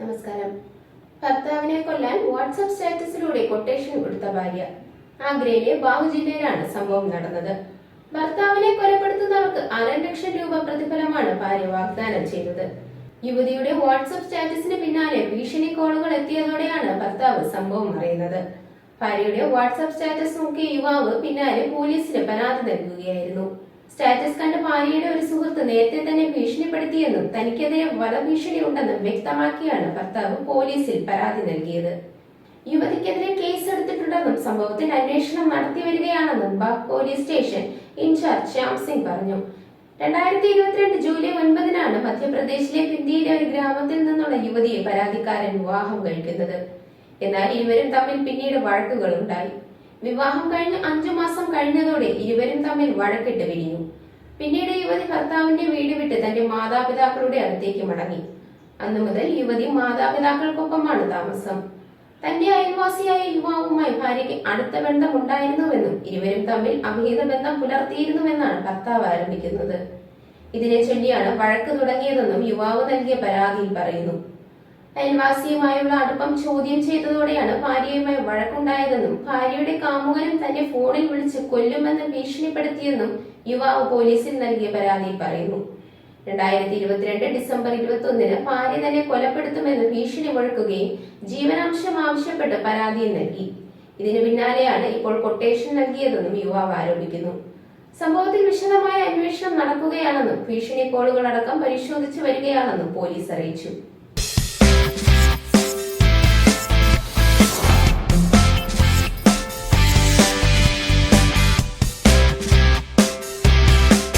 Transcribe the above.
നമസ്കാരം. ഭർത്താവിനെ കൊല്ലാൻ വാട്സപ്പ് സ്റ്റാറ്റസിലൂടെ കൊട്ടേഷൻ കൊടുത്ത ഭാര്യ. ആഗ്രയിലെ ബാഹു ജില്ലയിലാണ് സംഭവം നടന്നത്. ഭർത്താവിനെ കൊലപ്പെടുത്തുന്നവർക്ക് അര ലക്ഷം രൂപ പ്രതിഫലമാണ് ഭാര്യ വാഗ്ദാനം ചെയ്തത്. യുവതിയുടെ വാട്സപ്പ് സ്റ്റാറ്റസിന് പിന്നാലെ ഭീഷണി കോളുകൾ എത്തിയതോടെയാണ് ഭർത്താവ് സംഭവം അറിയുന്നത്. ഭാര്യയുടെ വാട്സപ്പ് സ്റ്റാറ്റസ് നോക്കിയ യുവാവ് പിന്നാലെ പോലീസിന് പരാതി നൽകുകയായിരുന്നു. സ്റ്റാറ്റസ് കണ്ട ഭാര്യയുടെ ഒരു സുഹൃത്ത് നേരത്തെ തന്നെ ഭീഷണിപ്പെടുത്തിയെന്നും തനിക്കെതിരെ വധഭീഷണി ഉണ്ടെന്നും വ്യക്തമാക്കിയാണ് ഭർത്താവ് പോലീസിൽ പരാതി നൽകിയത്. യുവതിക്കെതിരെ കേസ് എടുത്തിട്ടുണ്ടെന്നും സംഭവത്തിൽ അന്വേഷണം നടത്തി വരികയാണെന്നും Bagh police station in charge Shyam Singh പറഞ്ഞു. രണ്ടായിരത്തി ഇരുപത്തിരണ്ട് ജൂലൈ ഒൻപതിനാണ് മധ്യപ്രദേശിലെ ഹിന്ദിയിലെ ഒരു ഗ്രാമത്തിൽ നിന്നുള്ള യുവതിയെ പരാതിക്കാരൻ വിവാഹം കഴിക്കുന്നത്. എന്നാൽ ഇരുവരും തമ്മിൽ പിന്നീട് വഴക്കുകൾ ഉണ്ടായി. വിവാഹം കഴിഞ്ഞ് അഞ്ചു മാസം കഴിഞ്ഞതോടെ ഇരുവരും തമ്മിൽ വഴക്കിട്ട് പിരിഞ്ഞു. പിന്നീട് യുവതി ഭർത്താവിന്റെ വീട് വിട്ട് തന്റെ മാതാപിതാക്കളുടെ അടുത്തേക്ക് മടങ്ങി. അന്നു മുതൽ യുവതി മാതാപിതാക്കൾക്കൊപ്പമാണ് താമസം. തന്റെ അയൽവാസിയായ യുവാവുമായി ഭാര്യയ്ക്ക് അടുത്ത ബന്ധം ഉണ്ടായിരുന്നുവെന്നും ഇരുവരും തമ്മിൽ അഭിഹിത ബന്ധം പുലർത്തിയിരുന്നുവെന്നാണ് ഭർത്താവ് ആരംഭിക്കുന്നത് ഇതിനെ ചൊല്ലിയാണ് വഴക്ക് തുടങ്ങിയതെന്നും യുവാവ് നൽകിയ പരാതിയിൽ പറയുന്നു. അയൽവാസിയുമായുള്ള അടുപ്പം ചോദ്യം ചെയ്തതോടെയാണ് ഭാര്യയുമായി വഴക്കുണ്ടായതെന്നും ഭാര്യയുടെ കാമുകനും തന്നെ ഫോണിൽ വിളിച്ച് കൊല്ലുമെന്ന് ഭീഷണിപ്പെടുത്തിയെന്നും യുവാവ് പോലീസിൽ നൽകിയ പരാതിയിൽ പറയുന്നു. രണ്ടായിരത്തി ഇരുപത്തിരണ്ട് ഡിസംബർ ഇരുപത്തി ഒന്നിന് ഭാര്യ തന്നെ കൊലപ്പെടുത്തുമെന്ന് ഭീഷണി മുഴക്കുകയും ജീവനാംശം ആവശ്യപ്പെട്ട് പരാതിയും നൽകി. ഇതിനു പിന്നാലെയാണ് ഇപ്പോൾ കൊട്ടേഷൻ നൽകിയതെന്നും യുവാവ് ആരോപിക്കുന്നു. സംഭവത്തിൽ വിശദമായ അന്വേഷണം നടക്കുകയാണെന്നും ഭീഷണി കോളുകളടക്കം പരിശോധിച്ചു വരികയാണെന്നും പോലീസ് അറിയിച്ചു.